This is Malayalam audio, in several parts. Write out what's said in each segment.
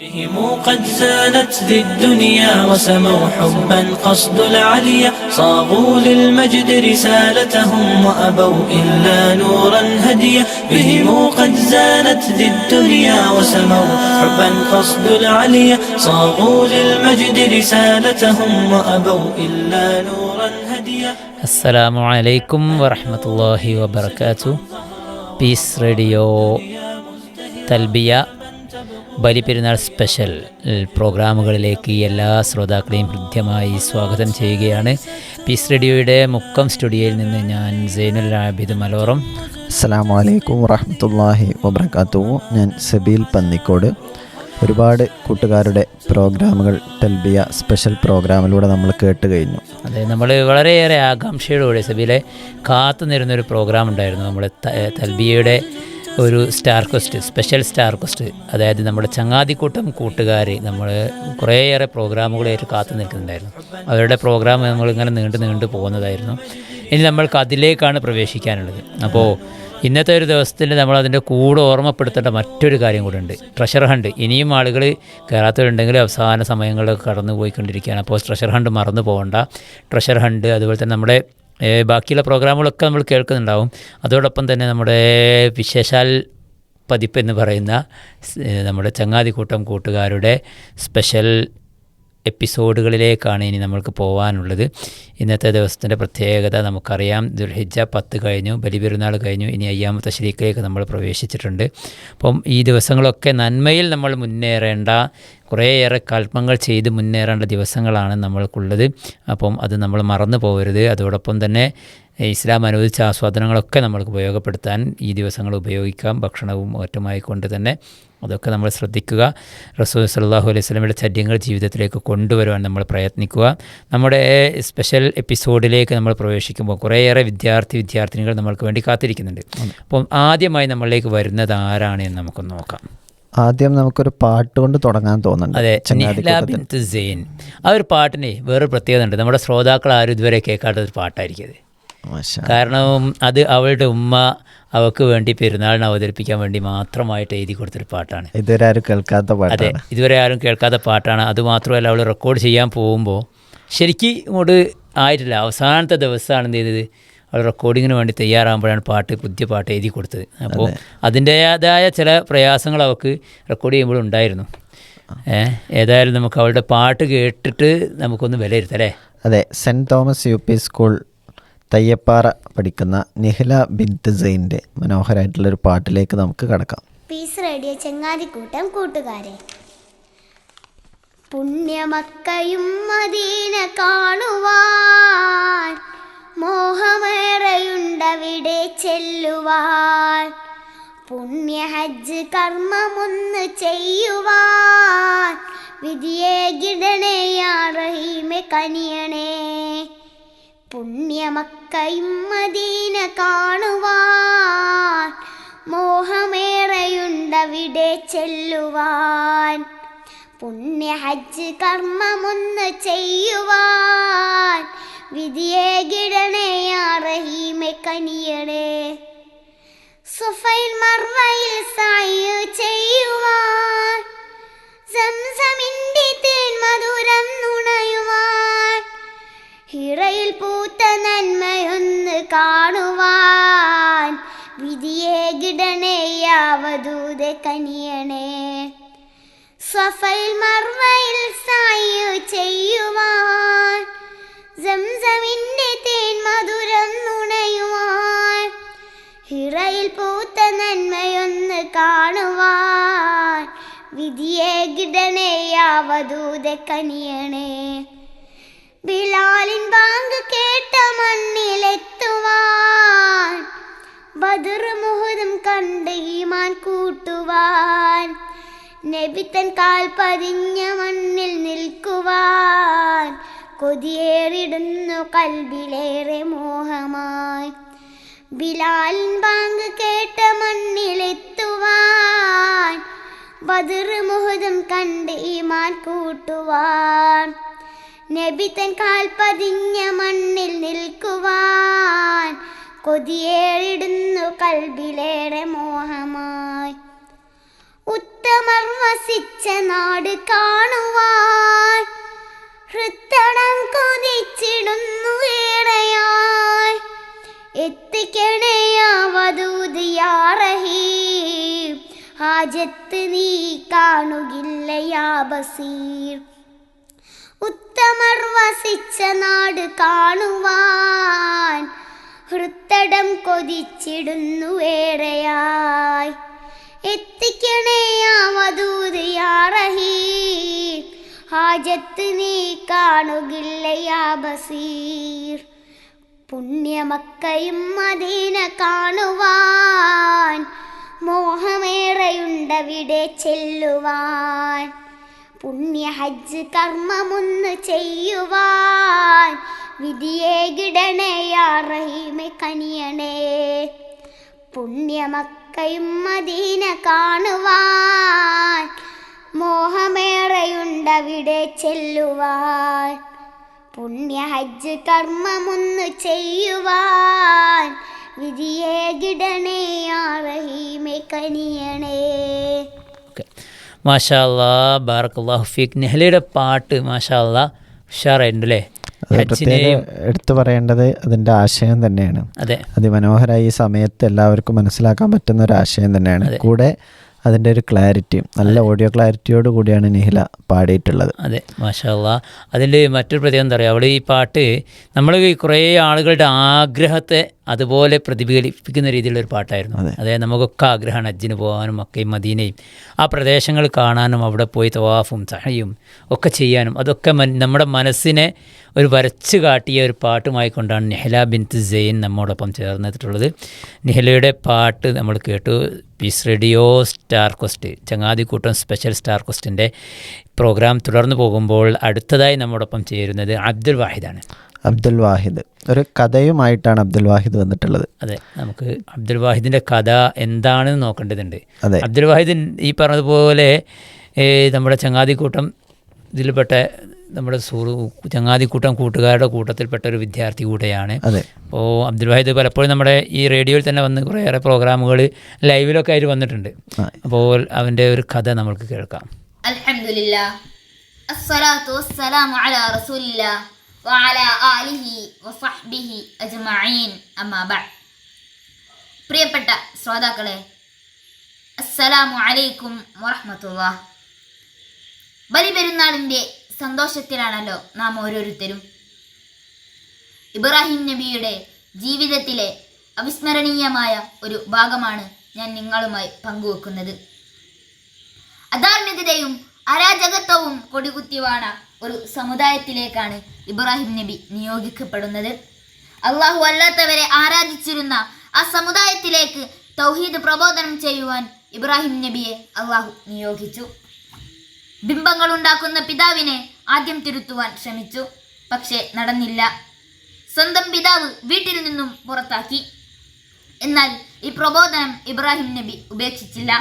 بهم قد زانت ذي الدنيا وسموا حبا قصد العليا صاغوا للمجد رسالتهم وأبوا إلا نورا هديا. بهم قد زانت ذي الدنيا وسموا حبا قصد العليا صاغوا للمجد رسالتهم وأبوا إلا نورا هديا. السلام عليكم ورحمة الله وبركاته. بيس راديو تلبية. ബലിപ്പെരുന്നാൾ സ്പെഷ്യൽ പ്രോഗ്രാമുകളിലേക്ക് എല്ലാ ശ്രോതാക്കളെയും ഹൃദ്യമായി സ്വാഗതം ചെയ്യുകയാണ്. പീസ് റേഡിയോയുടെ മുക്കം സ്റ്റുഡിയോയിൽ നിന്ന് ഞാൻ സൈനുൽ ആബിദ് മലോറം. അസ്സാം വലൈക്കും വറഹമത്തല്ലാഹി വബർക്കാത്തു ഞാൻ സബീൽ പന്നിക്കോട്. ഒരുപാട് കൂട്ടുകാരുടെ പ്രോഗ്രാമുകൾ തെൽബിയ സ്പെഷ്യൽ പ്രോഗ്രാമിലൂടെ നമ്മൾ കേട്ട് കഴിഞ്ഞു. അതെ നമ്മൾ വളരെയേറെ ആകാംക്ഷയോടുകൂടി സബീലെ കാത്തു നിരുന്നൊരു പ്രോഗ്രാം ഉണ്ടായിരുന്നു നമ്മുടെ തൽബിയയുടെ ഒരു star quest special star quest. അതായത് നമ്മുടെ ചങ്ങാതിക്കൂട്ടം കൂട്ടുകാർ നമ്മൾ കുറേയേറെ പ്രോഗ്രാമുകളായിട്ട് കാത്തു നിൽക്കുന്നുണ്ടായിരുന്നു. അവരുടെ പ്രോഗ്രാം നമ്മളിങ്ങനെ നീണ്ടു നീണ്ടു പോകുന്നതായിരുന്നു. ഇനി നമ്മൾക്ക് അതിലേക്കാണ് പ്രവേശിക്കാനുള്ളത്. അപ്പോൾ ഇന്നത്തെ ഒരു ദിവസത്തിൽ നമ്മൾ അതിന്റെ കൂടെ ഓർമ്മപ്പെടുത്തേണ്ട മറ്റൊരു കാര്യം കൂടെ ഉണ്ട്. ട്രഷർ ഹണ്ട് ഇനിയും ആളുകൾ കയറാത്തവരുണ്ടെങ്കിൽ അവസാന സമയങ്ങളിലൊക്കെ കടന്നു പോയിക്കൊണ്ടിരിക്കുകയാണ് അപ്പോൾ ട്രഷർ ഹണ്ട് മറന്നു പോകണ്ട. ട്രഷർ ഹണ്ട് അതുപോലെ തന്നെ നമ്മുടെ ബാക്കിയുള്ള പ്രോഗ്രാമുകളൊക്കെ നമ്മൾ കേൾക്കുന്നുണ്ടാവും. അതോടൊപ്പം തന്നെ നമ്മുടെ വിശേഷാൽ പതിപ്പ് എന്ന് പറയുന്ന നമ്മുടെ ചങ്ങാതി കൂട്ടം കൂട്ടുകാരുടെ സ്പെഷ്യൽ എപ്പിസോഡുകളിലേക്കാണ് ഇനി നമ്മൾക്ക് പോകാനുള്ളത് ഇന്നത്തെ ദിവസത്തിന്റെ പ്രത്യേകത നമുക്കറിയാം. ദുൽഹിജ പത്ത് കഴിഞ്ഞു ബലിപെരുന്നാൾ കഴിഞ്ഞു ഇനി അയ്യാമത്തെ ശരീക്കിലേക്ക് നമ്മൾ പ്രവേശിച്ചിട്ടുണ്ട്. അപ്പം ഈ ദിവസങ്ങളൊക്കെ നന്മയിൽ നമ്മൾ മുന്നേറേണ്ട കുറേയേറെ കൽപ്പങ്ങൾ ചെയ്ത് മുന്നേറേണ്ട ദിവസങ്ങളാണ് നമ്മൾക്കുള്ളത്. അപ്പം അത് നമ്മൾ മറന്നു പോകരുത്. അതോടൊപ്പം തന്നെ ഇസ്ലാം അനുവദിച്ച ആസ്വാദനങ്ങളൊക്കെ നമ്മൾക്ക് ഉപയോഗപ്പെടുത്താൻ ഈ ദിവസങ്ങൾ ഉപയോഗിക്കാം. ഭക്ഷണവും ഒറ്റമായിക്കൊണ്ട് കൊണ്ട് തന്നെ അതൊക്കെ നമ്മൾ ശ്രദ്ധിക്കുക. റസൂൽ സല്ലാഹു അലൈഹി സ്വലമിയുടെ ചര്യങ്ങൾ ജീവിതത്തിലേക്ക് കൊണ്ടുവരുവാൻ നമ്മൾ പ്രയത്നിക്കുക. നമ്മുടെ സ്പെഷ്യൽ എപ്പിസോഡിലേക്ക് നമ്മൾ പ്രവേശിക്കുമ്പോൾ കുറേയേറെ വിദ്യാർത്ഥി വിദ്യാർത്ഥിനികൾ നമ്മൾക്ക് വേണ്ടി കാത്തിരിക്കുന്നുണ്ട്. അപ്പം ആദ്യമായി നമ്മളിലേക്ക് വരുന്നത് ആരാണ് എന്ന് നമുക്ക് നോക്കാം. ആദ്യം നമുക്കൊരു പാട്ട് കൊണ്ട് തുടങ്ങാൻ തോന്നുന്നുണ്ട്. സെയിൻ ആ ഒരു പാട്ടിന് വേറൊരു പ്രത്യേകത ഉണ്ട്. നമ്മുടെ ശ്രോതാക്കൾ ആരും ഇതുവരെ കേൾക്കാത്ത ഒരു പാട്ടായിരിക്കും. കാരണം അത് അവളുടെ ഉമ്മ അവൾക്ക് വേണ്ടി പെരുന്നാളിന് അവതരിപ്പിക്കാൻ വേണ്ടി മാത്രമായിട്ട് എഴുതി കൊടുത്തൊരു പാട്ടാണ്. ഇതുവരെ ആരും കേൾക്കാത്ത പാട്ട് അതെ ഇതുവരെ ആരും കേൾക്കാത്ത പാട്ടാണ്. അത് അതുമാത്രമല്ല അവൾ റെക്കോർഡ് ചെയ്യാൻ പോകുമ്പോൾ ശരിക്കും ഇങ്ങോട്ട് ആയിട്ടില്ല. അവസാനത്തെ ദിവസമാണ് എന്ത് ചെയ്തത്? അവൾ റെക്കോർഡിങ്ങിന് വേണ്ടി തയ്യാറാകുമ്പോഴാണ് പാട്ട് പുതിയ പാട്ട് എഴുതി കൊടുത്തത്. അപ്പോൾ അതിന്റേതായ ചില പ്രയാസങ്ങൾ അവൾക്ക് റെക്കോർഡ് ചെയ്യുമ്പോൾ ഉണ്ടായിരുന്നു. ഏ ഏതായാലും നമുക്ക് അവളുടെ പാട്ട് കേട്ടിട്ട് നമുക്കൊന്ന് വിലയിരുത്താം അല്ലേ അതെ saint Thomas U P school Thayyappara പഠിക്കുന്ന നിഹില ബിന്ദ് സെയിന്റെ മനോഹരമായിട്ടുള്ളൊരു പാട്ടിലേക്ക് നമുക്ക് കടക്കാം. പീസ് റേഡിയോ ചങ്ങാതിക്കൂട്ടം കൂട്ടുകാരെ. പുണ്യമക്കയും മദീന കാണുവാൻ. മോഹമേറെയുണ്ടവിടെ ചെല്ലുവാൻ. പുണ്യ ഹജ്ജ് കർമ്മമൊന്ന് ചെയ്യുവാൻ. വിധിയെ റഹീമെ കനിയണേ. പുണ്യമക്കയും മദീന കാണുവാൻ. മോഹമേറെയുണ്ടവിടെ ചെല്ലുവാൻ. പുണ്യ ഹജ്ജ് കർമ്മമൊന്ന് ചെയ്യുവാൻ വിധിയെ ഗിടണേ റഹീമെ കനിയണേ. സുഫൈൽ മർവയിൽ സായു ചെയ്യുവാൻ കാണുവാൻ വിധിയെ യാവദൂത കനിയണേ. ബിലാലിൻ ബാങ്ക് കേട്ട മണ്ണിലെത്തുവാൻ ബദർ മുഹുദും കണ്ട് ഈമാൻ കൂട്ടുവാൻ നബിത്തൻ കാൽ പതിഞ്ഞ മണ്ണിൽ നിൽക്കുവാൻ കൊതിയേറിടുന്നു കൽബിലേറെ മോഹമായി. ബിലാലിൻ ബാങ്ക് ബദർ മുഹദും കണ്ട് ഈമാൻ കൂട്ടുവാൻ. നബി തൻ കാൽ പതിഞ്ഞ മണ്ണിൽ നിൽക്കുവാൻ. കൊതിയേറിടുന്നു കൽബിലേറെ മോഹമായി. ഉത്തമർ വസിച്ച നാട് കാണുവാൻ. ഹൃത്തടം കൊതിച്ചിടുന്നു ഏറെയായി എത്തിക്കണേ എത്തിക്കണയാവതൂതിയാറഹീം ഹാജത്ത് നീ കാണുകില്ലയാ ബസീർ ഉത്തമർ വസിച്ച നാട് കാണുവാൻ ഹൃത്തടം കൊതിച്ചിടുന്നു ഏറെയായി. എത്തിക്കണേയാവതൂതിയാറഹീ ഹാജത്ത് നീ കാണുകില്ലയാ ബസീർ പുണ്യമക്കയും മദീന കാണുവാൻ മോഹമേറെയുണ്ടവിടെ ചെല്ലുവാൻ. പുണ്യ ഹജ്ജ് കർമ്മമൊന്ന് ചെയ്യുവാൻ. വിധിയെ ഗിടണയാ റഹീമെ കനിയണേ. പുണ്യമക്കയും മദീന കാണുവാൻ. മോഹമേറെയുണ്ടവിടെ ചെല്ലുവാൻ. പുണ്യ ഹജ്ജ് കർമ്മമൊന്ന് ചെയ്യുവാൻ. വിധിയെ ഗിടണയാ റഹീമെ കനിയണേ. ഓക്കെ. മാഷാ അല്ലാ ബാറക്കല്ലാഹു ഫീഖ് നെഹ്ലയുടെ പാട്ട് മാഷാ അല്ലാ ഉഷാറായിട്ടുണ്ട് അല്ലേ എടുത്തു പറയേണ്ടത് അതിന്റെ ആശയം തന്നെയാണ്. അതെ. അതിമനോഹരമായ ഈ സമയത്ത് എല്ലാവർക്കും മനസ്സിലാക്കാൻ പറ്റുന്ന ഒരു ആശയം തന്നെയാണ്. കൂടെ അതിന്റെ ഒരു ക്ലാരിറ്റിയും നല്ല ഓഡിയോ ക്ലാരിറ്റിയോട് കൂടിയാണ് നിഹില പാടിയിട്ടുള്ളത്. അതെ മാഷാല്ല അതിന്റെ മറ്റൊരു പ്രത്യേകം എന്താ പറയുക? അവിടെ ഈ പാട്ട് നമ്മൾ ഈ കുറേ ആളുകളുടെ ആഗ്രഹത്തെ അതുപോലെ പ്രതിഫലിപ്പിക്കുന്ന രീതിയിലുള്ള ഒരു പാട്ടായിരുന്നു അതായത് നമുക്കൊക്കെ ആഗ്രഹമാണ് അജ്ജിന് പോകാനും മക്കയും മദീനയും. ആ പ്രദേശങ്ങൾ കാണാനും അവിടെ പോയി തവാഫും സഹയും ഒക്കെ ചെയ്യാനും അതൊക്കെ നമ്മുടെ മനസ്സിനെ ഒരു വരച്ച് കാട്ടിയ ഒരു പാട്ടുമായി കൊണ്ടാണ് നെഹ്ല ബിൻത്ത് ജെയിൻ നമ്മോടൊപ്പം ചേർന്നിട്ടുള്ളത്. നെഹ്ലയുടെ പാട്ട് നമ്മൾ കേട്ടു. പീസ് റേഡിയോ സ്റ്റാർ കൊസ്റ്റ് ചങ്ങാതിക്കൂട്ടം സ്പെഷ്യൽ സ്റ്റാർ കൊസ്റ്റിന്റെ പ്രോഗ്രാം തുടർന്നു പോകുമ്പോൾ അടുത്തതായി നമ്മോടൊപ്പം ചേരുന്നത് അബ്ദുൽ വാഹിദാണ്. അബ്ദുൽ വാഹിദ് ഒരു കഥയുമായിട്ടാണ് അബ്ദുൽ വാഹിദ് വന്നിട്ടുള്ളത്. അതെ നമുക്ക് അബ്ദുൽ വാഹിദിന്റെ കഥ എന്താണെന്ന് നോക്കേണ്ടതുണ്ട്. അതെ. അബ്ദുൽ വാഹിദിൻ ഈ പറഞ്ഞതുപോലെ നമ്മുടെ ചങ്ങാതിക്കൂട്ടം ഇതിൽപ്പെട്ട നമ്മുടെ സുഹൃ ചങ്ങാതിക്കൂട്ടം കൂട്ടുകാരുടെ കൂട്ടത്തിൽപ്പെട്ട ഒരു വിദ്യാർത്ഥി കൂടെയാണ്. അപ്പോൾ അബ്ദുൽ വാഹിദ് പലപ്പോഴും നമ്മുടെ ഈ റേഡിയോയിൽ തന്നെ വന്ന് കുറേയേറെ പ്രോഗ്രാമുകൾ ലൈവിലൊക്കെ ആയിട്ട് വന്നിട്ടുണ്ട്. അപ്പോൾ അവന്റെ ഒരു കഥ നമുക്ക് കേൾക്കാം. അലഹമില്ല لله الصلاة والسلام على رسول الله وعلى آله وصحبه أجمعين أما بعد പ്രിയപ്പെട്ട ശ്രോതാക്കളെ അസ്സലാമു അലൈക്കും വറഹ്മത്തുള്ള ബലിപെരുന്നാളിൻ്റെ സന്തോഷത്തിലാണല്ലോ നാം ഓരോരുത്തരും ഇബ്രാഹിം നബിയുടെ ജീവിതത്തിലെ അവിസ്മരണീയമായ ഒരു ഭാഗമാണ് ഞാൻ നിങ്ങളുമായി പങ്കുവെക്കുന്നത് അധാർമികതയും അരാജകത്വവും കൊടികുത്തിവാണ ഒരു സമുദായത്തിലേക്കാണ് ഇബ്രാഹിം നബി നിയോഗിക്കപ്പെടുന്നത്. അള്ളാഹു അല്ലാത്തവരെ ആരാധിച്ചിരുന്ന ആ സമുദായത്തിലേക്ക് തൗഹീദ് പ്രബോധനം ചെയ്യുവാൻ ഇബ്രാഹിം നബിയെ അള്ളാഹു നിയോഗിച്ചു. ബിംബങ്ങൾ ഉണ്ടാക്കുന്ന പിതാവിനെ ആദ്യം തിരുത്തുവാൻ ശ്രമിച്ചു പക്ഷേ നടന്നില്ല. സ്വന്തം പിതാവ് വീട്ടിൽ നിന്നും പുറത്താക്കി. എന്നാൽ ഈ പ്രബോധനം ഇബ്രാഹിം നബി ഉപേക്ഷിച്ചില്ല.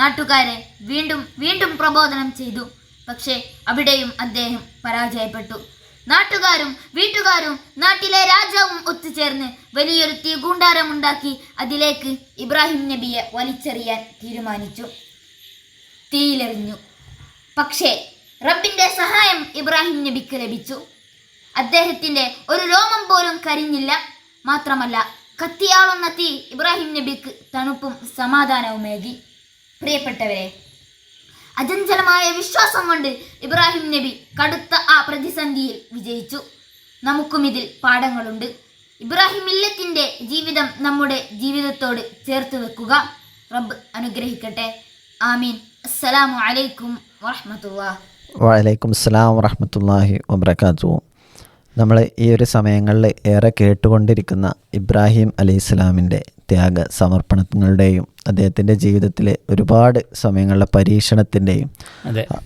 നാട്ടുകാരെ വീണ്ടും വീണ്ടും പ്രബോധനം ചെയ്തു. പക്ഷേ അവിടെയും അദ്ദേഹം പരാജയപ്പെട്ടു. നാട്ടുകാരും വീട്ടുകാരും നാട്ടിലെ രാജാവും ഒത്തുചേർന്ന് വലിയൊരു തീകൂണ്ടാരമുണ്ടാക്കി അതിലേക്ക് ഇബ്രാഹിം നബിയെ വലിച്ചെറിയാൻ തീരുമാനിച്ചു. തീയിലെറിഞ്ഞു. പക്ഷേ റബ്ബിന്റെ സഹായം ഇബ്രാഹിം നബിക്ക് ലഭിച്ചു. അദ്ദേഹത്തിന്റെ ഒരു രോമം പോലും കരിഞ്ഞില്ല. മാത്രമല്ല കത്തിയാളുന്ന തീ ഇബ്രാഹിം നബിക്ക് തണുപ്പും സമാധാനവുമേകി. പ്രിയപ്പെട്ടവരെ അചഞ്ചലമായ വിശ്വാസം കൊണ്ട് ഇബ്രാഹിം നബി കടുത്ത ആ പ്രതിസന്ധിയിൽ വിജയിച്ചു. നമുക്കും ഇതിൽ പാഠങ്ങളുണ്ട്. ഇബ്രാഹിം ഇല്ലത്തിന്റെ ജീവിതം നമ്മുടെ ജീവിതത്തോട് ചേർത്ത് വെക്കുക. റബ്ബ് അനുഗ്രഹിക്കട്ടെ. ആമീൻ. അസ്സലാമു അലൈക്കും വറഹ്മത്തുള്ളാ. വലൈക്കും അസ്സലാം വറഹമത്തല്ലാഹി വബർക്കാത്തു നമ്മൾ ഈ ഒരു സമയങ്ങളിൽ ഏറെ കേട്ടുകൊണ്ടിരിക്കുന്ന ഇബ്രാഹിം അലൈഹി ഇസ്ലാമിന്റെ ത്യാഗ സമർപ്പണങ്ങളുടെയും അദ്ദേഹത്തിന്റെ ജീവിതത്തിലെ ഒരുപാട് സമയങ്ങളിലെ പരീക്ഷണത്തിന്റെയും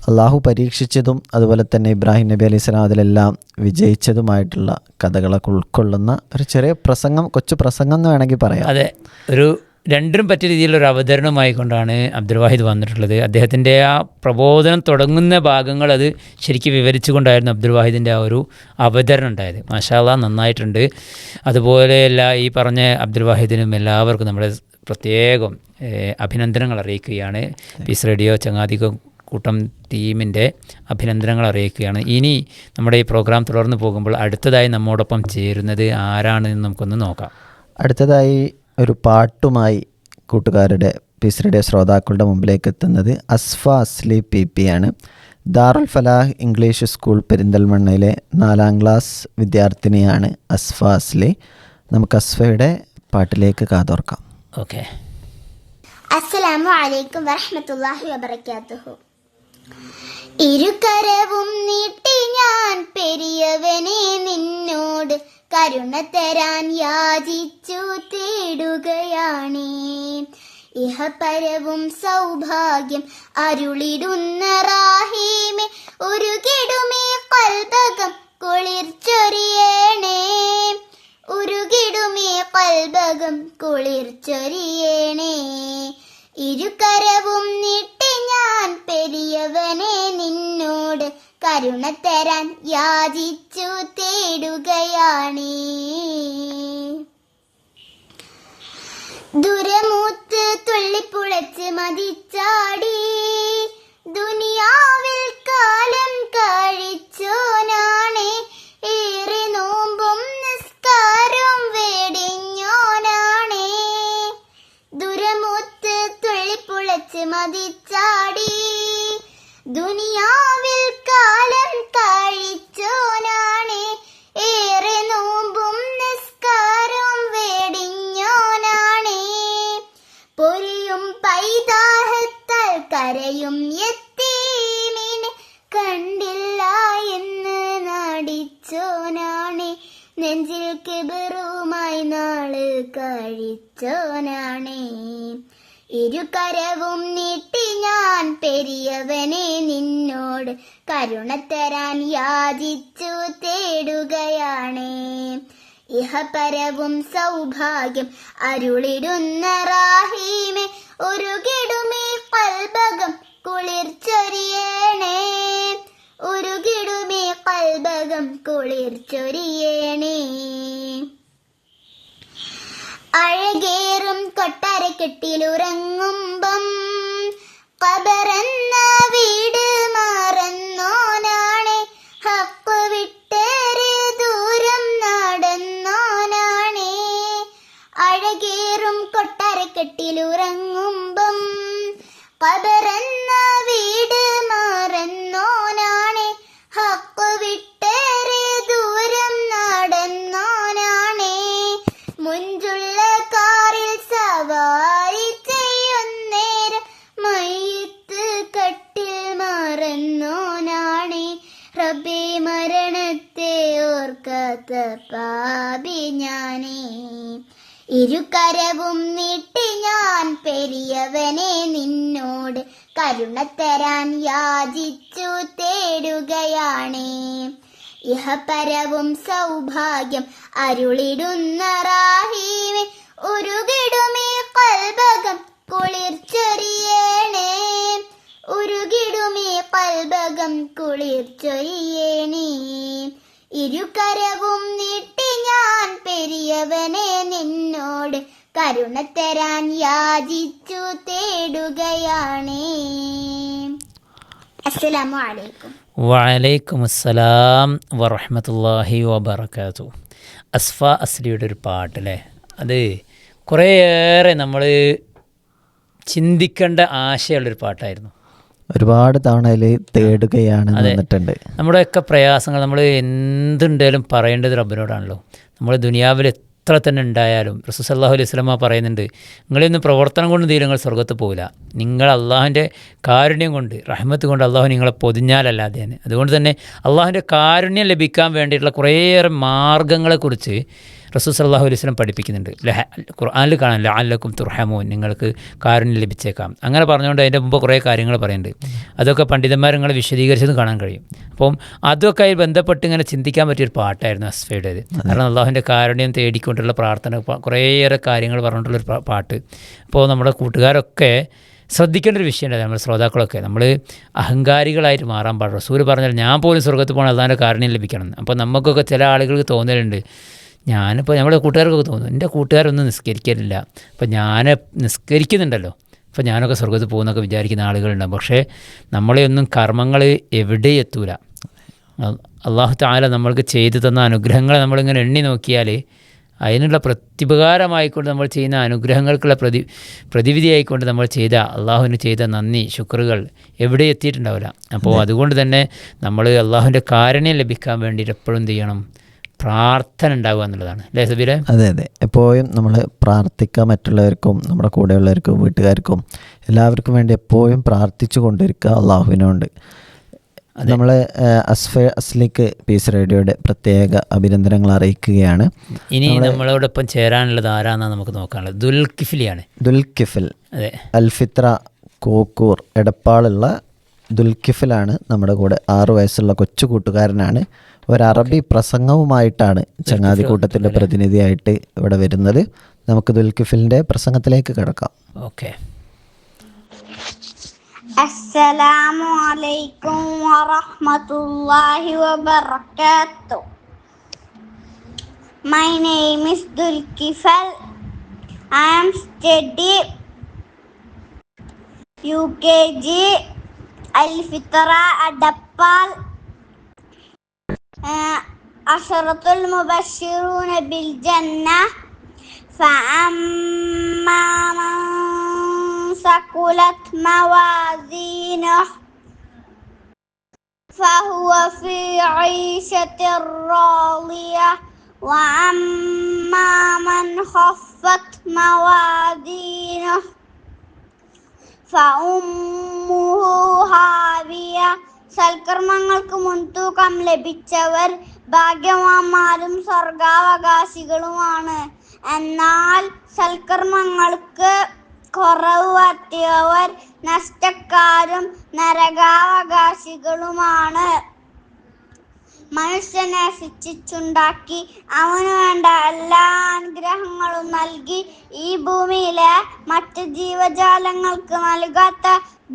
അള്ളാഹു പരീക്ഷിച്ചതും അതുപോലെ തന്നെ ഇബ്രാഹിം നബി അലൈഹി സ്വലാം അതിലെല്ലാം വിജയിച്ചതുമായിട്ടുള്ള കഥകളൊക്കെ ഉൾക്കൊള്ളുന്ന ഒരു ചെറിയ പ്രസംഗം കൊച്ചു പ്രസംഗം എന്ന് വേണമെങ്കിൽ പറയാം. അതെ. ഒരു രണ്ടിനും പറ്റിയ രീതിയിലുള്ള ഒരു അവതരണമായി കൊണ്ടാണ് അബ്ദുൽ വാഹിദ് വന്നിട്ടുള്ളത്. അദ്ദേഹത്തിന്റെ ആ പ്രബോധനം തുടങ്ങുന്ന ഭാഗങ്ങൾ അത് ശരിക്കും വിവരിച്ചുകൊണ്ടായിരുന്നു അബ്ദുൽ വാഹിദിന്റെ ആ ഒരു അവതരണം ഉണ്ടായത്. മാഷാല നന്നായിട്ടുണ്ട്. അതുപോലെ എല്ലാ ഈ പറഞ്ഞ അബ്ദുൽ വാഹിദിനും എല്ലാവർക്കും നമ്മുടെ പ്രത്യേകം അഭിനന്ദനങ്ങൾ അറിയിക്കുകയാണ്. പീസ് റേഡിയോ ചങ്ങാതിക കൂട്ടം ടീമിന്റെ അഭിനന്ദനങ്ങൾ അറിയിക്കുകയാണ്. ഇനി നമ്മുടെ ഈ പ്രോഗ്രാം തുടർന്ന് പോകുമ്പോൾ അടുത്തതായി നമ്മോടൊപ്പം ചേരുന്നത് ആരാണെന്ന് നമുക്കൊന്ന് നോക്കാം. അടുത്തതായി ഒരു പാട്ടുമായി കൂട്ടുകാരുടെ പിസ്രയുടെ ശ്രോതാക്കളുടെ മുമ്പിലേക്ക് എത്തുന്നത് അസ്ഫ അസ്ലി പി പി ആണ്. ദാറുൽ ഫലാഹ് ഇംഗ്ലീഷ് സ്കൂൾ പെരിന്തൽമണ്ണയിലെ നാലാം ക്ലാസ് വിദ്യാർത്ഥിനിയാണ് അസ്ഫ അസ്ലി. നമുക്ക് അസ്ഫയുടെ പാട്ടിലേക്ക് കാതോർക്കാം. ഓക്കെ. അസ്സലാമു അലൈക്കും വറഹ്മത്തുള്ളാഹി വബറകാതുഹു. ഇരുകരവും നീട്ടി ഞാൻ പെരിയവനെ നിന്നോട് കരുണ തരാൻ യാചിച്ചു തേടുകയാണേ. ഇഹപരവും സൗഭാഗ്യം അരുളിടുന്ന റാഹീമെ ഒരു കിടുമേ കൽബകം കുളിർച്ചൊരിയേണേ. ഉരുകിടുമേ കൽബകം കുളിർച്ചൊരിയേണേ. ഇരുകരവും നീട്ടി ഞാൻ പെരിയവനെ നിന്നോട് കരുണ തരാൻ യാചിച്ചു തേടുകയാണേ. ദുരമൂത്ത് തുള്ളിപ്പുളച്ച് മതിച്ചാടി. ദുനിയാവിൽ ഇരുകരവും നീട്ടി ഞാൻ പെരിയവനെ നിന്നോട് കരുണ തരാൻ യാചിച്ചു തേടുകയാണേ. ഇഹപരവും സൗഭാഗ്യം അരുളിടുന്ന റാഹീമെ ഒരു കിടുമേ കൽബകം കുളിർച്ചൊരിയേണേ. ഒരു കിടുമേ കൽബകം കുളിർച്ചൊരിയേണേ. അഴകേറും കൊട്ടാരക്കെട്ടിലുറങ്ങുമ്പം കബറന്ന വീട് മറന്നോനാണെ. ഹക്കു വിട്ടേറെ ദൂരം നടന്നോനാണെ. അഴകേറും കൊട്ടാരക്കെട്ടിലുറങ്ങുമ്പം കബറന്ന ഓർക്കാത്ത പാപി ഞാനേ. ഇരുകരവും നീട്ടി ഞാൻ പെരിയവനെ നിന്നോട് കരുണ തരാൻ യാചിച്ചു തേടുകയാണേ. ഇഹപരവും സൗഭാഗ്യം അരുളിടുന്ന റാഹീമെ ഉരുകിടുമേ കൽബകം കുളിർച്ചൊരിയേണേ ഉരുകിടുമേ കൽബകം കുളിർച്ചൊരിയേണേ ഇരുകരവും നീട്ടി ഞാൻ പെരിയവനെ നിന്നോട് കരുണ തരാൻ യാചിച്ചു തേടുകയാണേ. അലൈക്കും വലൈക്കും അസ്സലാം വറഹമത്തല്ലാഹി വബർക്കാത്തു അസ്ഫ അസ്ലിയുടെ ഒരു പാട്ടല്ലേ? അത് കുറേയേറെ നമ്മൾ ചിന്തിക്കേണ്ട ആശയമുള്ളൊരു പാട്ടായിരുന്നു. ഒരുപാട് തവണ തേടുകയാണ് വന്നിട്ടുണ്ട് നമ്മുടെയൊക്കെ പ്രയാസങ്ങൾ നമ്മൾ എന്തുണ്ടെങ്കിലും പറയേണ്ടത് റബ്ബിനോടാണല്ലോ. നമ്മൾ ദുനിയാവിൽ എത്ര തന്നെ ഉണ്ടായാലും റസൂസല്ലാഹു അലൈഹി സ്വലമ പറയുന്നുണ്ട് നിങ്ങളിന്ന് പ്രവർത്തനം കൊണ്ട് തീരെ നിങ്ങൾ സ്വർഗത്ത് പോകില്ല നിങ്ങൾ അള്ളാഹുവിന്റെ കാരുണ്യം കൊണ്ട് റഹ്മത്ത് കൊണ്ട് അള്ളാഹു നിങ്ങളെ പൊതിഞ്ഞാലല്ലാതെ തന്നെ. അതുകൊണ്ട് തന്നെ അള്ളാഹുവിന്റെ കാരുണ്യം ലഭിക്കാൻ വേണ്ടിയിട്ടുള്ള കുറേയേറെ മാർഗങ്ങളെക്കുറിച്ച് റസൂൽ സല്ലാഹു അലൈഹി സ്വലം പഠിപ്പിക്കുന്നുണ്ട്. ലഹ ഖുർആാനിൽ കാണാൻ ലാലക്കും തുർഹമോൻ നിങ്ങൾക്ക് കാരുണ്യം ലഭിച്ചേക്കാം. അങ്ങനെ പറഞ്ഞുകൊണ്ട് അതിന്റെ മുമ്പ് കുറേ കാര്യങ്ങൾ പറയുന്നുണ്ട്. അതൊക്കെ പണ്ഡിതന്മാർ നിങ്ങളെ വിശദീകരിച്ചത് കാണാൻ കഴിയും. അപ്പം അതൊക്കെ ആയി ബന്ധപ്പെട്ട് ഇങ്ങനെ ചിന്തിക്കാൻ പറ്റിയൊരു പാട്ടായിരുന്നു അസ്ഫയുടേത്. കാരണം അള്ളാഹുവിന്റെ കാരുണ്യം തേടിക്കൊണ്ടുള്ള പ്രാർത്ഥന കുറേയേറെ കാര്യങ്ങൾ പറഞ്ഞിട്ടുള്ളൊരു പാട്ട്. അപ്പോൾ നമ്മുടെ കൂട്ടുകാരൊക്കെ ശ്രദ്ധിക്കേണ്ട ഒരു വിഷയമുണ്ട്. നമ്മുടെ ശ്രോതാക്കളൊക്കെ നമ്മൾ അഹങ്കാരികളായിട്ട് മാറാൻ പാടില്ല. റസൂൽ പറഞ്ഞാൽ ഞാൻ പോലും സ്വർഗത്ത് പോകണം അതാണ് കാരുണ്യം ലഭിക്കണം. അപ്പോൾ നമുക്കൊക്കെ ചില ആളുകൾക്ക് തോന്നലുണ്ട്. ഞാനിപ്പോൾ നമ്മുടെ കൂട്ടുകാർക്കൊക്കെ തോന്നുന്നു എന്റെ കൂട്ടുകാരൊന്നും നിസ്കരിക്കലില്ല. അപ്പോൾ ഞാൻ നിസ്കരിക്കുന്നുണ്ടല്ലോ. അപ്പോൾ ഞാനൊക്കെ സ്വർഗത്തിൽ പോകുന്നൊക്കെ വിചാരിക്കുന്ന ആളുകളുണ്ടാകും പക്ഷേ നമ്മളെയൊന്നും കർമ്മങ്ങൾ എവിടെ എത്തൂല. അള്ളാഹു താല നമ്മൾക്ക് ചെയ്തു തന്ന അനുഗ്രഹങ്ങളെ നമ്മളിങ്ങനെ എണ്ണി നോക്കിയാൽ അതിനുള്ള പ്രത്യുപകാരമായിക്കൊണ്ട് നമ്മൾ ചെയ്യുന്ന അനുഗ്രഹങ്ങൾക്കുള്ള പ്രതി പ്രതിവിധിയായിക്കൊണ്ട് നമ്മൾ ചെയ്ത അള്ളാഹുവിന് ചെയ്ത നന്ദി ശുക്രുകൾ എവിടെ എത്തിയിട്ടുണ്ടാവില്ല. അപ്പോൾ അതുകൊണ്ട് തന്നെ നമ്മൾ അള്ളാഹുവിന്റെ കാരുണ്യം ലഭിക്കാൻ വേണ്ടിയിട്ട് എപ്പോഴും ചെയ്യണം? പ്രാർത്ഥന ഉണ്ടാവുക എന്നുള്ളതാണ്. അല്ലേ സബീര അതെ അതെ. എപ്പോഴും നമ്മൾ പ്രാർത്ഥിക്കുക മറ്റുള്ളവർക്കും നമ്മുടെ കൂടെയുള്ളവർക്കും വീട്ടുകാർക്കും എല്ലാവർക്കും വേണ്ടി എപ്പോഴും പ്രാർത്ഥിച്ചു കൊണ്ടിരിക്കുക അള്ളാഹുവിനോണ്ട് നമ്മൾ അസ്ഫ അസ്ലിക്ക് പീസ് റേഡിയോയുടെ പ്രത്യേക അഭിനന്ദനങ്ങൾ അറിയിക്കുകയാണ്. ഇനി നമ്മളോടൊപ്പം ചേരാനുള്ളത് ആരാന്നാണ് നമുക്ക് നോക്കാനുള്ളത്? ദുൽഖിഫിലിയാണ്. ദുൽഖിഫിൽ. അതെ. അൽഫിത്ര കോക്കൂർ എടപ്പാളുള്ള ദുൽഖിഫിലാണ് നമ്മുടെ കൂടെ ആറു വയസ്സുള്ള കൊച്ചു കൂട്ടുകാരനാണ്. ഒരു അറബി പ്രസംഗവുമായിട്ടാണ് ചങ്ങാതിക്കൂട്ടത്തിൻ്റെ പ്രതിനിധിയായിട്ട് ഇവിടെ വരുന്നത് നമുക്ക് ദുൽക്കിഫിലിൻ്റെ പ്രസംഗത്തിലേക്ക് കിടക്കാം okay السلام عليكم ورحمة الله وبركاته. My name is Dulkifal. I am study UKG Al-Fitra Adapal عشرة المبشرون بالجنة فأما من ثقلت موازينه فهو في عيشة راضية وأما من خفت موازينه فأمه هاوية സൽക്കർമ്മങ്ങൾക്ക് മുൻതൂക്കം ലഭിച്ചവർ ഭാഗ്യവാന്മാരും സ്വർഗാവകാശികളുമാണ്. എന്നാൽ സൽക്കർമ്മങ്ങൾക്ക് കുറവ് പറ്റിയവർ നഷ്ടക്കാരും നരകാവകാശികളുമാണ്. മനുഷ്യനെ ശിക്ഷിച്ചുണ്ടാക്കി അവന് വേണ്ട എല്ലാ അനുഗ്രഹങ്ങളും നൽകി ഈ ഭൂമിയിലെ മറ്റ് ജീവജാലങ്ങൾക്ക് നൽകാത്ത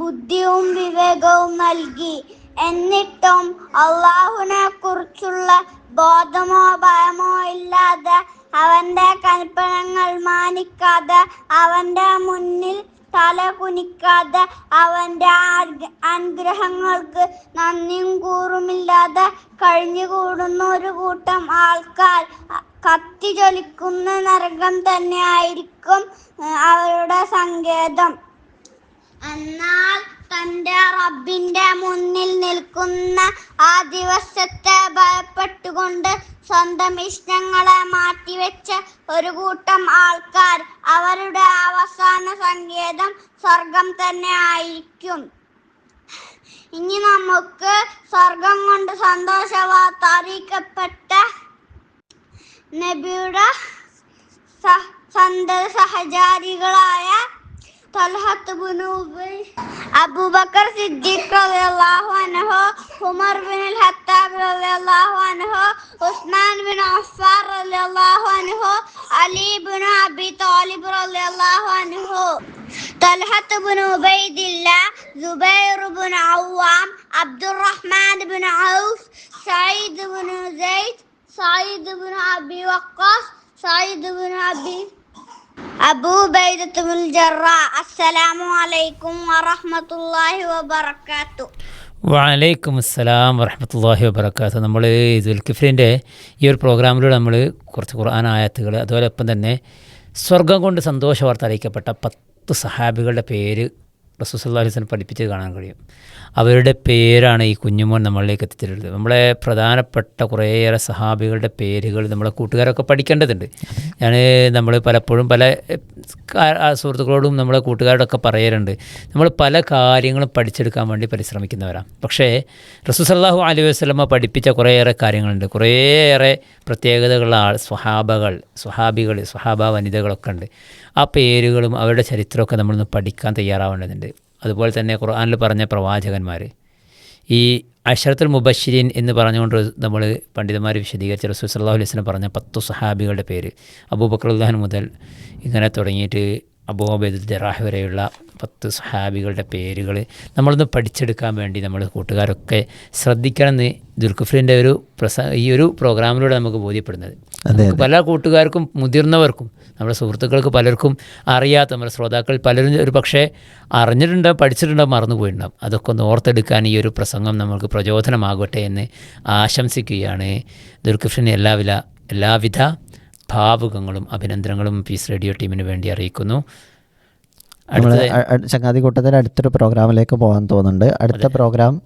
ബുദ്ധിയും വിവേകവും നൽകി. എന്നിട്ടും അള്ളാഹുവിനെ കുറിച്ചുള്ള ബോധമോ ഭയമോ ഇല്ലാതെ അവന്റെ കൽപ്പനങ്ങൾ മാനിക്കാതെ അവന്റെ മുന്നിൽ തല കുനിക്കാതെ അവന്റെ അനുഗ്രഹങ്ങൾക്ക് നന്ദിയും കൂറുമില്ലാതെ കഴിഞ്ഞുകൂടുന്ന ഒരു കൂട്ടം ആൾക്കാർ കത്തി ജ്വലിക്കുന്ന നരകം തന്നെയായിരിക്കും അവരുടെ സങ്കേതം. എന്നാൽ തന്റെ റബ്ബിന്റെ മുന്നിൽ നിൽക്കുന്ന ആ ദിവസത്തെ ഭയപ്പെട്ടുകൊണ്ട് സ്വന്തം ഇഷ്ടങ്ങളെ മാറ്റിവെച്ച ഒരു കൂട്ടം ആൾക്കാർ അവരുടെ അവസാന സങ്കേതം സ്വർഗം തന്നെ ആയിരിക്കും. ഇനി നമുക്ക് സ്വർഗം കൊണ്ട് സന്തോഷവാർത്ത അറിയിക്കപ്പെട്ട നബിയുടെ സന്തത സഹചാരികളായ طلحة بن أبي أبو بكر صديق رضي الله عنه عمر بن الخطاب رضي الله عنه عثمان بن عفان رضي الله عنه علي بن أبي طالب رضي الله عنه. طلحة بن عبيد الله زبير بن عوام عبد الرحمن بن عوف سعيد بن زيد سعيد بن أبي وقاص سعيد بن أبي വലൈക്കും അസ്സലാം വറഹമത്തല്ലാഹി വബർക്കാത്ത നമ്മൾ ദുൽക്കിഫിലിന്റെ ഈ ഒരു പ്രോഗ്രാമിലൂടെ നമ്മൾ കുറച്ച് ഖുർആൻ ആയത്തുകൾ അതുപോലെ ഒപ്പം തന്നെ സ്വർഗം കൊണ്ട് സന്തോഷവാർത്ത അറിയിക്കപ്പെട്ട പത്ത് സഹാബികളുടെ പേര് റസൂസല്ലാ ഹുസൻ പഠിപ്പിച്ച് കാണാൻ കഴിയും. അവരുടെ പേരാണ് ഈ കുഞ്ഞുമോൻ നമ്മളിലേക്ക് എത്തിച്ചിട്ടുള്ളത് നമ്മളെ പ്രധാനപ്പെട്ട കുറേയേറെ സഹാബികളുടെ പേരുകൾ നമ്മളെ കൂട്ടുകാരൊക്കെ പഠിക്കേണ്ടതുണ്ട്. ഞാൻ നമ്മൾ പലപ്പോഴും പല സുഹൃത്തുക്കളോടും നമ്മളെ കൂട്ടുകാരോടൊക്കെ പറയാറുണ്ട് നമ്മൾ പല കാര്യങ്ങളും പഠിച്ചെടുക്കാൻ വേണ്ടി പരിശ്രമിക്കുന്നവരാണ്. പക്ഷേ റസൂസല്ലാഹു അലൈഹി വസ്ലമ പഠിപ്പിച്ച കുറേയേറെ കാര്യങ്ങളുണ്ട്. കുറേയേറെ പ്രത്യേകതകളുള്ള സ്വഹാബകൾ സ്വഹാബികൾ സ്വഹാബ വനിതകളൊക്കെ ഉണ്ട്. ആ പേരുകളും അവരുടെ ചരിത്രമൊക്കെ നമ്മളൊന്ന് പഠിക്കാൻ തയ്യാറാവേണ്ടതുണ്ട്. അതുപോലെ തന്നെ ഖുർആാനിൽ പറഞ്ഞ പ്രവാചകന്മാർ. ഈ അഷറത്തുൽ മുബഷിരീൻ എന്ന് പറഞ്ഞുകൊണ്ട് നമ്മൾ പണ്ഡിതന്മാർ വിശദീകരിച്ച റസൂൽ സല്ലാഹു അലൈഹി വസല്ലം പറഞ്ഞ പത്തു സഹാബികളുടെ പേര് അബൂബക്കറുല്ലാൻ മുതൽ ഇങ്ങനെ തുടങ്ങിയിട്ട് അബൂ അബൈദുൽ ജറാഹ് വരെയുള്ള പത്ത് സഹാബികളുടെ പേരുകൾ നമ്മളൊന്ന് പഠിച്ചെടുക്കാൻ വേണ്ടി നമ്മൾ കൂട്ടുകാരൊക്കെ ശ്രദ്ധിക്കണമെന്ന് ദുൽഖുഫിന്റെ ഒരു പ്രസ ഈ ഒരു പ്രോഗ്രാമിലൂടെ നമുക്ക് ബോധ്യപ്പെടുന്നത്. പല കൂട്ടുകാർക്കും മുതിർന്നവർക്കും നമ്മുടെ സുഹൃത്തുക്കൾക്ക് പലർക്കും അറിയാത്ത നമ്മുടെ ശ്രോതാക്കൾ പലരും ഒരു പക്ഷേ അറിഞ്ഞിട്ടുണ്ടാവും പഠിച്ചിട്ടുണ്ടാവും മറന്നുപോയിട്ടുണ്ടാവും അതൊക്കെ ഒന്ന് ഓർത്തെടുക്കാൻ ഈ ഒരു പ്രസംഗം നമുക്ക് പ്രചോദനമാകട്ടെ എന്ന് ആശംസിക്കുകയാണ്. ദുൽഖുഫിന് എല്ലാവിധ എല്ലാവിധ ഭാവുകങ്ങളും അഭിനന്ദനങ്ങളും പീസ് റേഡിയോ ടീമിന് വേണ്ടി അറിയിക്കുന്നു. ചങ്ങാതി കൂട്ടത്തിൽ അടുത്തൊരു പ്രോഗ്രാമിലേക്ക് പോകാൻ തോന്നുന്നുണ്ട്. അടുത്ത പ്രോഗ്രാം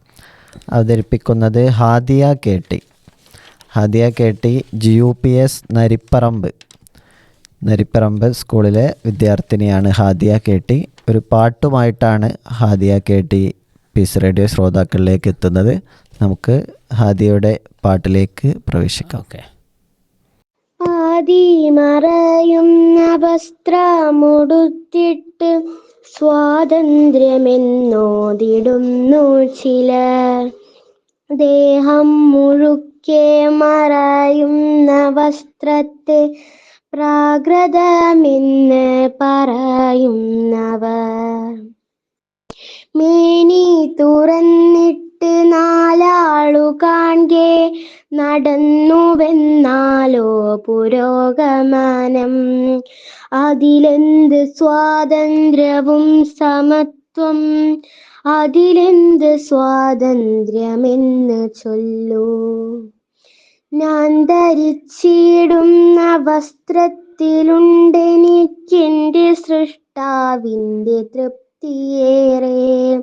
അവതരിപ്പിക്കുന്നത് Hadiya K T. Hadiya K T G U P S Naripparamba. Naripparamba സ്കൂളിലെ വിദ്യാർത്ഥിനിയാണ് ഹാദിയ കെ ടി ഒരു പാട്ടുമായിട്ടാണ് Hadiya K T peace radio ശ്രോതാക്കളിലേക്ക് എത്തുന്നത്. നമുക്ക് ഹാദിയയുടെ പാട്ടിലേക്ക് പ്രവേശിക്കാം. ഓക്കെ. ആദി മറയുന്ന വസ്ത്രമുടുത്തിട്ട് സ്വാതന്ത്ര്യമെന്നോതിടുന്നു ചിലർ. ദേഹം മുഴുക്കെ മറയുന്ന വസ്ത്രത്തെ പ്രാകൃതമെന്ന് പറയുന്നവർ. മേനി തുറന്നിട്ട് നാലാളു കാൺകെ നടന്നുവെന്നാലോ പുരോഗമനം. അതിലെന്ത് സ്വാതന്ത്ര്യവും സമത്വം? അതിലെന്ത് സ്വാതന്ത്ര്യമെന്ന് ചൊല്ലൂ. ഞാൻ ധരിച്ചിടുന്ന വസ്ത്രത്തിലുണ്ടെനിക്കെന്റെ സൃഷ്ടാവിന്റെ തൃപ്തിയേറെ.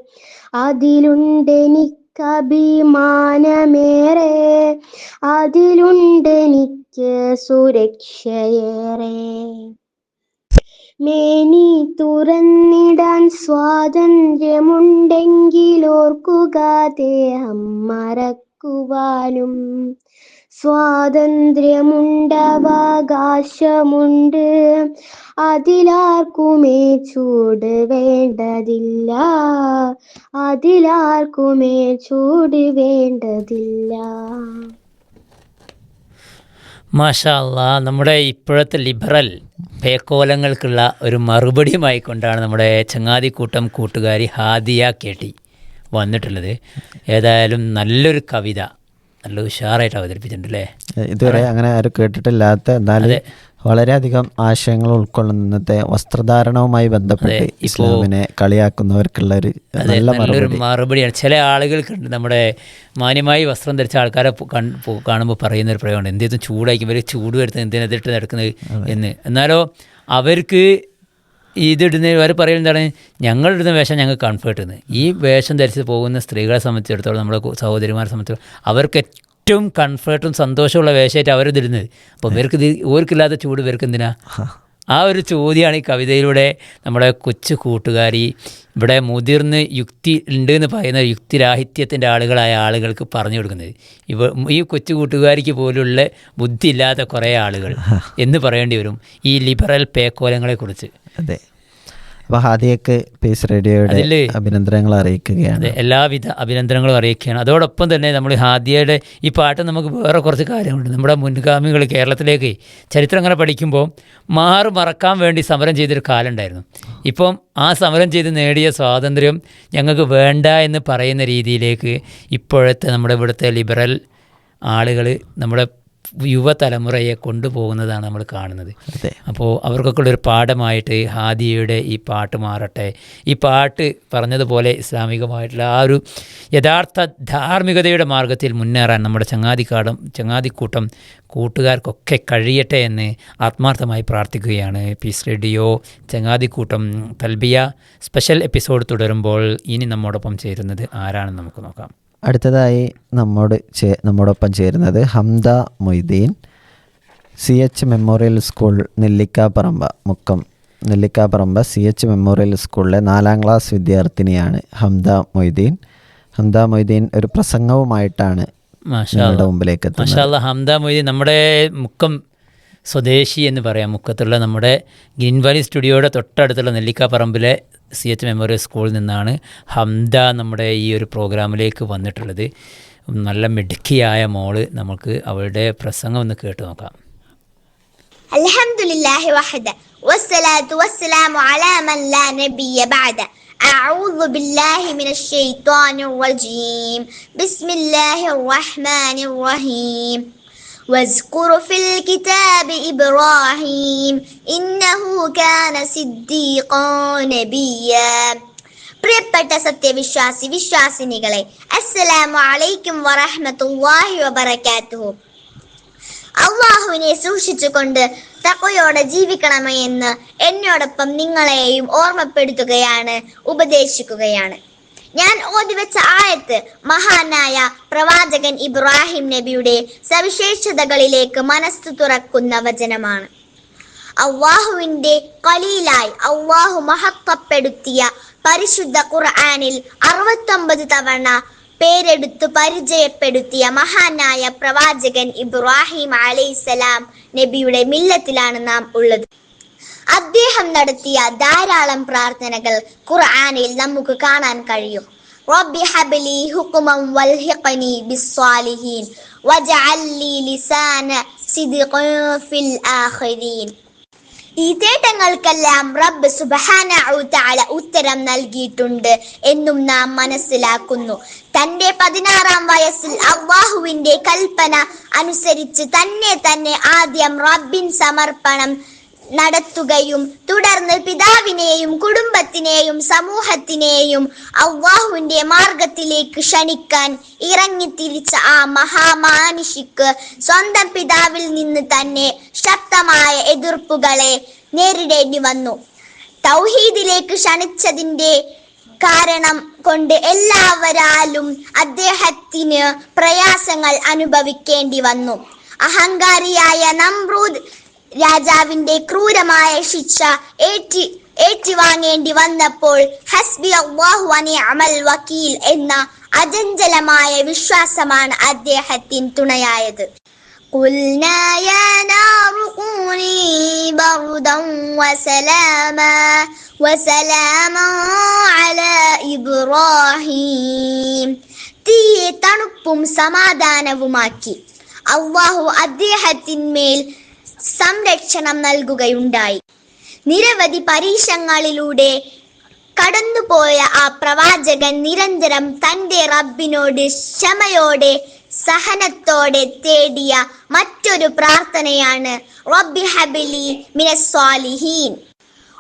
അതിലുണ്ടെനിക്കഭിമാനമേറെ. അതിലുണ്ടെനിക്ക് സുരക്ഷയേറെ. മേനി തുറന്നിടാൻ സ്വാതന്ത്ര്യമുണ്ടെങ്കിലോർക്കുക ദേഹം മറക്കുവാനും. സ്വാതന്ത്ര്യമുണ്ടവകാശമുണ്ട്. അതിലാർക്കുമേ ചൂട് വേണ്ടതില്ല. അതിലാർക്കുമേ ചൂട് വേണ്ടതില്ല. മാഷാ അല്ലാ നമ്മുടെ ഇപ്പോഴത്തെ ലിബറൽ പേക്കോലങ്ങൾക്കുള്ള ഒരു മറുപടിയുമായി കൊണ്ടാണ് നമ്മുടെ ചങ്ങാതിക്കൂട്ടം കൂട്ടുകാരി ഹാദിയ കേട്ടി വന്നിട്ടുള്ളത്. ഏതായാലും നല്ലൊരു കവിത. നല്ല ഉഷാറായിട്ട് അവതരിപ്പിച്ചിട്ടുണ്ട് അല്ലേ ഇതുവരെ അങ്ങനെ ആരും കേട്ടിട്ടില്ലാത്ത എന്നാലും വളരെയധികം ആശയങ്ങൾ ഉൾക്കൊള്ളുന്ന ഇന്നത്തെ വസ്ത്രധാരണവുമായി ബന്ധപ്പെട്ട് ഇസ്ലാമിനെ കളിയാക്കുന്നവർക്കുള്ള ഒരു നല്ല മറുപടിയാണ്. ചില ആളുകൾക്കുണ്ട് നമ്മുടെ മാന്യമായി വസ്ത്രം ധരിച്ച ആൾക്കാരെ കാണുമ്പോൾ പറയുന്ന ഒരു പ്രയോഗമുണ്ട് എന്തെങ്കിലും ചൂടായിരിക്കും ഇവർ ചൂട് വരുത്തുന്നത് എന്തിനെതിട്ട് നടക്കുന്നത് എന്ന്. എന്നാലോ അവർക്ക് ഇതിടുന്ന അവർ പറയുന്നത് എന്താണ്? ഞങ്ങളിടുന്ന വേഷം ഞങ്ങൾക്ക് കംഫേർട്ട് എന്ന് ഈ വേഷം ധരിച്ച് പോകുന്ന സ്ത്രീകളെ സംബന്ധിച്ചിടത്തോളം നമ്മുടെ സഹോദരിമാരെ സംബന്ധിച്ചിടത്തോളം അവർക്ക് ഏറ്റവും കംഫേർട്ടും സന്തോഷമുള്ള വേഷമായിട്ട് അവരിതിടുന്നത്. അപ്പോൾ ഇവർക്ക് ഇത് ഓർക്കില്ലാത്ത ചൂട് ഇവർക്ക് എന്തിനാ? ആ ഒരു ചോദ്യമാണ് ഈ കവിതയിലൂടെ നമ്മുടെ കൊച്ചു കൂട്ടുകാരി ഇവിടെ മുതിർന്ന് യുക്തി ഉണ്ട് എന്ന് പറയുന്ന യുക്തിരാഹിത്യത്തിന്റെ ആളുകളായ ആളുകൾക്ക് പറഞ്ഞു കൊടുക്കുന്നത്. ഇവ ഈ കൊച്ചു കൂട്ടുകാരിക്ക് പോലുള്ള ബുദ്ധിയില്ലാത്ത കുറേ ആളുകൾ എന്ന് പറയേണ്ടി വരും ഈ ലിബറൽ പേക്കോലങ്ങളെക്കുറിച്ച്. അതെ. അപ്പോൾ ഹാദിയക്ക് പീസ് റേഡിയോയുടെ അഭിനന്ദനങ്ങൾ അറിയിക്കുകയാണ്. എല്ലാവിധ അഭിനന്ദനങ്ങളും അറിയിക്കുകയാണ്. അതോടൊപ്പം തന്നെ നമ്മൾ ഹാദിയയുടെ ഈ പാട്ട് നമുക്ക് വേറെ കുറച്ച് കാര്യങ്ങളുണ്ട്. നമ്മുടെ മുൻഗാമികൾ കേരളത്തിലേക്ക് ചരിത്രം അങ്ങനെ പഠിക്കുമ്പോൾ മാറ് മറക്കാൻ വേണ്ടി സമരം ചെയ്തൊരു കാലം ഉണ്ടായിരുന്നു ഇപ്പം ആ സമരം ചെയ്ത് നേടിയ സ്വാതന്ത്ര്യം ഞങ്ങൾക്ക് വേണ്ട എന്ന് പറയുന്ന രീതിയിലേക്ക് ഇപ്പോഴത്തെ നമ്മുടെ ഇവിടുത്തെ ലിബറൽ ആളുകൾ നമ്മുടെ യുവതലമുറയെ കൊണ്ടുപോകുന്നതാണ് നമ്മൾ കാണുന്നത്. അപ്പോൾ അവർക്കൊക്കെ ഉള്ളൊരു പാഠമായിട്ട് ഹാദിയയുടെ ഈ പാട്ട് മാറട്ടെ. ഈ പാട്ട് പറഞ്ഞതുപോലെ ഇസ്ലാമികമായിട്ടുള്ള ആ ഒരു യഥാർത്ഥ ധാർമ്മികതയുടെ മാർഗത്തിൽ മുന്നേറാൻ നമ്മുടെ ചങ്ങാതിക്കാടും ചങ്ങാതിക്കൂട്ടം കൂട്ടുകാർക്കൊക്കെ കഴിയട്ടെ എന്ന് ആത്മാർത്ഥമായി പ്രാർത്ഥിക്കുകയാണ്. പീസ് റേഡിയോ ചങ്ങാതിക്കൂട്ടം തൽബിയ സ്പെഷ്യൽ എപ്പിസോഡ് തുടരുമ്പോൾ ഇനി നമ്മോടൊപ്പം ചേരുന്നത് ആരാണെന്ന് നമുക്ക് നോക്കാം. അടുത്തതായി നമ്മോട് ചേ നമ്മോടൊപ്പം ചേരുന്നത് Hamda Moideen C H memorial school Nellikkaparamba Mukkam. Nellikkaparamba C H memorial സ്കൂളിലെ നാലാം ക്ലാസ് വിദ്യാർത്ഥിനിയാണ് ഹംദ മൊയ്തീൻ. ഹംദ മൊയ്തീൻ ഒരു പ്രസംഗവുമായിട്ടാണ് മുമ്പിലേക്ക് എത്തുന്നത്. ഹംദ മൊയ്തീൻ നമ്മുടെ മുക്കം സ്വദേശി എന്ന് പറയാം. മുക്കത്തുള്ള നമ്മുടെ ഗ്രീൻ വാലി സ്റ്റുഡിയോയുടെ തൊട്ടടുത്തുള്ള നെല്ലിക്കാപ്പറമ്പിലെ സി എച്ച് മെമ്മോറിയൽ സ്കൂളിൽ നിന്നാണ് ഹംദ നമ്മുടെ ഈ ഒരു പ്രോഗ്രാമിലേക്ക് വന്നിട്ടുള്ളത് നല്ല മിടുക്കിയായ മോള് നമുക്ക് അവളുടെ പ്രസംഗം ഒന്ന് കേട്ട് നോക്കാം الحمد لله وحده والصلاة والسلام على من لا نبي بعده أعوذ بالله من الشيطان الرجيم بسم الله الرحمن الرحيم واذكر في الكتاب إبراهيم إنه كان صديقا نبيا പ്രിയപ്പെട്ട സത്യവിശ്വാസി വിശ്വാസിനികളെ അസ്സലാമു അലൈക്കും വറഹ്മത്തുള്ളാഹി വബറകാതുഹു അള്ളാഹുവിനെ സൂക്ഷിച്ചുകൊണ്ട് തക്കയോടെ ജീവിക്കണമേ എന്ന് എന്നോടൊപ്പം നിങ്ങളെയും ഓർമ്മപ്പെടുത്തുകയാണ് ഉപദേശിക്കുകയാണ് ഞാൻ ഓതി വെച്ച ആയത്ത് മഹാനായ പ്രവാചകൻ ഇബ്രാഹിം നബിയുടെ സവിശേഷതകളിലേക്ക് മനസ്സ് തുറക്കുന്ന വചനമാണ്. അള്ളാഹുവിന്റെ കലീലായി അള്ളാഹു മഹത്വപ്പെടുത്തിയ പരിശുദ്ധ ഖുർആാനിൽ അറുപത്തൊമ്പത് തവണ പേരെടുത്ത് പരിചയപ്പെടുത്തിയ മഹാനായ പ്രവാചകൻ ഇബ്രാഹിം അലൈസലാം നബിയുടെ മില്ലത്തിലാണ് നാം ഉള്ളത്. അദ്ദേഹം നടത്തിയ ധാരാളം പ്രാർത്ഥനകൾ ഖുർആാനിൽ നമുക്ക് കാണാൻ കഴിയും. ഹബ്ലി ഹുക്മൻ വൽഹിഖനി ബിസ്സാലിഹീൻ വജഅൽ ലി ലിസാന സിദ്ഖിൻ ഫിൽ ആഖിരീൻ. ഈ തേട്ടങ്ങൾക്കെല്ലാം റബ്ബ് സുബ്ഹാനഹു തആല ഉത്തരം നൽകിയിട്ടുണ്ട് എന്നും നാം മനസ്സിലാക്കുന്നു. തന്റെ പതിനാറാം വയസ്സിൽ അള്ളാഹുവിന്റെ കൽപ്പന അനുസരിച്ച് തന്നെ തന്നെ ആദ്യം റബ്ബിൻ സമർപ്പണം നടത്തുകയും തുടർന്ന് പിതാവിനെയും കുടുംബത്തിനെയും സമൂഹത്തിനെയും അള്ളാഹുവിന്റെ മാർഗത്തിലേക്ക് ക്ഷണിക്കാൻ ഇറങ്ങിത്തിരിച്ച ആ മഹാമാനുഷിക്ക് സ്വന്തം പിതാവിൽ നിന്ന് തന്നെ ശക്തമായ എതിർപ്പുകളെ നേരിടേണ്ടി വന്നു. തൗഹീദിലേക്ക് ക്ഷണിച്ചതിന്റെ കാരണം കൊണ്ട് എല്ലാവരാലും അദ്ദേഹത്തിന് പ്രയാസങ്ങൾ അനുഭവിക്കേണ്ടി വന്നു. അഹങ്കാരിയായ നമ്രൂദ് രാജാവിന്റെ ക്രൂരമായ ശിക്ഷ ഏറ്റി ഏറ്റുവാങ്ങേണ്ടി വന്നപ്പോൾ ഹസ്ബി അള്ളാഹു അമൽ വക്കീൽ എന്ന അചഞ്ചലമായ വിശ്വാസമാണ് അദ്ദേഹത്തിന് തുണയായത് قلنا يا نار كوني بردا وسلاما وسلاما على إبراهيم തീയെ തണുപ്പും സമാധാനവുമാക്കി അള്ളാഹു അദ്ദേഹത്തിന്മേൽ സംരക്ഷണം നൽകുകയുണ്ടായി. നിരവധി പരീക്ഷങ്ങളിലൂടെ കടന്നുപോയ ആ പ്രവാചകൻ നിരന്തരം തന്റെ റബ്ബിനോട് ക്ഷമയോടെ സഹനത്തോടെ തേടിയ മറ്റൊരു പ്രാർത്ഥനയാണ് റബ്ബി ഹബിലി മിനസ്വാലിഹീൻ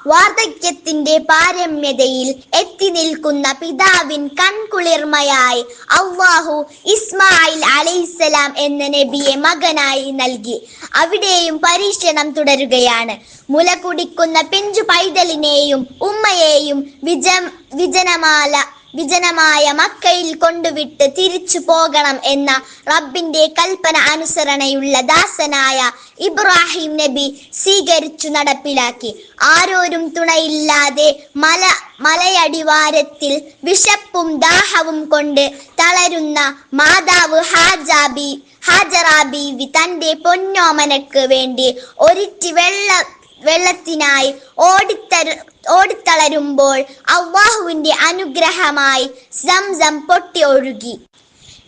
വാർദ്ധക്യത്തിന്റെ പാരമ്യതയിൽ എത്തി നിൽക്കുന്ന പിതാവിൻ കൺകുളിർമയായി അള്ളാഹു ഇസ്മായിൽ അലൈസലാം എന്ന നബിയെ മകനായി നൽകി. അവിടെയും പരീക്ഷണം തുടരുകയാണ്. മുല കുടിക്കുന്ന പിഞ്ചു പൈതലിനെയും ഉമ്മയെയും വിജ വിജനമാല വിജനമായ മക്കയിൽ കൊണ്ടുവിട്ട് തിരിച്ചു പോകണം എന്ന റബ്ബിന്റെ കൽപ്പന അനുസരണയുള്ള ദാസനായ ഇബ്രാഹിം നബി സ്വീകരിച്ചു നടപ്പിലാക്കി. ആരോരും തുണയില്ലാതെ മല മലയടിവാരത്തിൽ വിശപ്പും ദാഹവും കൊണ്ട് തളരുന്ന മാതാവ് ഹാജാബി ഹാജറാ ബീവി തന്റെ പൊന്നോമനക്ക് വേണ്ടി ഒരിറ്റി വെള്ള വെള്ളത്തിനായി ഓടിത്തര ഓടിത്തളരുമ്പോൾ അള്ളാഹുവിന്റെ അനുഗ്രഹമായി സംസം പൊട്ടി ഒഴുകി.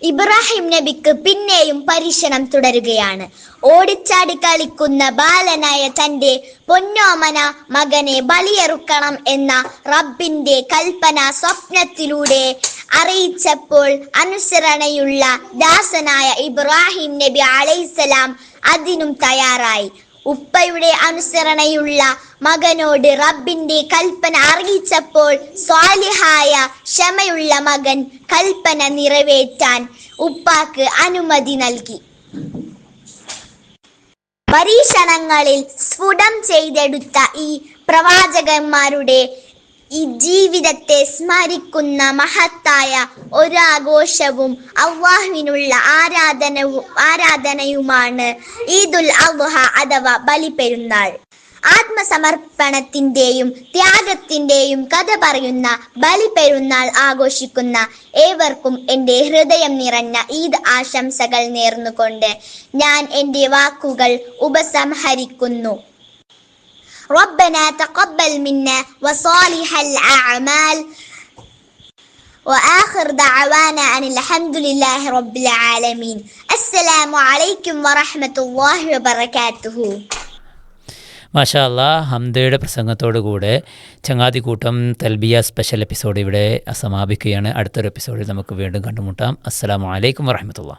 ഇബ്രാഹിം നബിക്ക് പിന്നെയും പരീക്ഷണം തുടരുകയാണ്. ഓടിച്ചാടി കളിക്കുന്ന ബാലനായ തന്റെ പൊന്നോമന മകനെ ബലിയെറുക്കണം എന്ന റബ്ബിന്റെ കൽപ്പന സ്വപ്നത്തിലൂടെ അറിയിച്ചപ്പോൾ അനുസരണയുള്ള ദാസനായ ഇബ്രാഹിം നബി അലൈസലാം അതിനും തയ്യാറായി. ഉപ്പയുടെ അനുസരണയുള്ള മകനോട് റബ്ബിന്റെ കൽപ്പന അറിയിച്ചപ്പോൾ സ്വാലിഹായ ക്ഷമയുള്ള മകൻ കൽപ്പന നിറവേറ്റാൻ ഉപ്പാക്ക് അനുമതി നൽകി. പരീക്ഷണങ്ങളിൽ സ്ഫുടം ചെയ്തെടുത്ത ഈ പ്രവാചകന്മാരുടെ ഈ ജീവിതത്തെ സ്മരിക്കുന്ന മഹത്തായ ഒരാഘോഷവും അള്ളാഹുവിനുള്ള ആരാധനവും ആരാധനയുമാണ് ഈദുൽ അദ്ഹ അഥവാ ബലിപെരുന്നാൾ. ആത്മസമർപ്പണത്തിന്റെയും ത്യാഗത്തിന്റെയും കഥ പറയുന്ന ബലിപെരുന്നാൾ ആഘോഷിക്കുന്ന ഏവർക്കും എന്റെ ഹൃദയം നിറഞ്ഞ ഈദ് ആശംസകൾ നേർന്നുകൊണ്ട് ഞാൻ എന്റെ വാക്കുകൾ ഉപസംഹരിക്കുന്നു. ربنا تقبل منا وصالح الأعمال وآخر دعوانا أن الحمد لله رب العالمين السلام عليكم ورحمة الله وبركاته മാഷാ അല്ലാ ഹംദയുടെ പ്രസംഗത്തോടു കൂടെ ചങ്ങാതിക്കൂട്ടം തൽബിയ സ്പെഷ്യൽ എപ്പിസോഡ് ഇവിടെ സമാപിക്കുകയാണ് അടുത്തൊരു എപ്പിസോഡിൽ നമുക്ക് വീണ്ടും കണ്ടുമുട്ടാം അസ്സലാമു അലൈക്കും വറഹമത്തുള്ള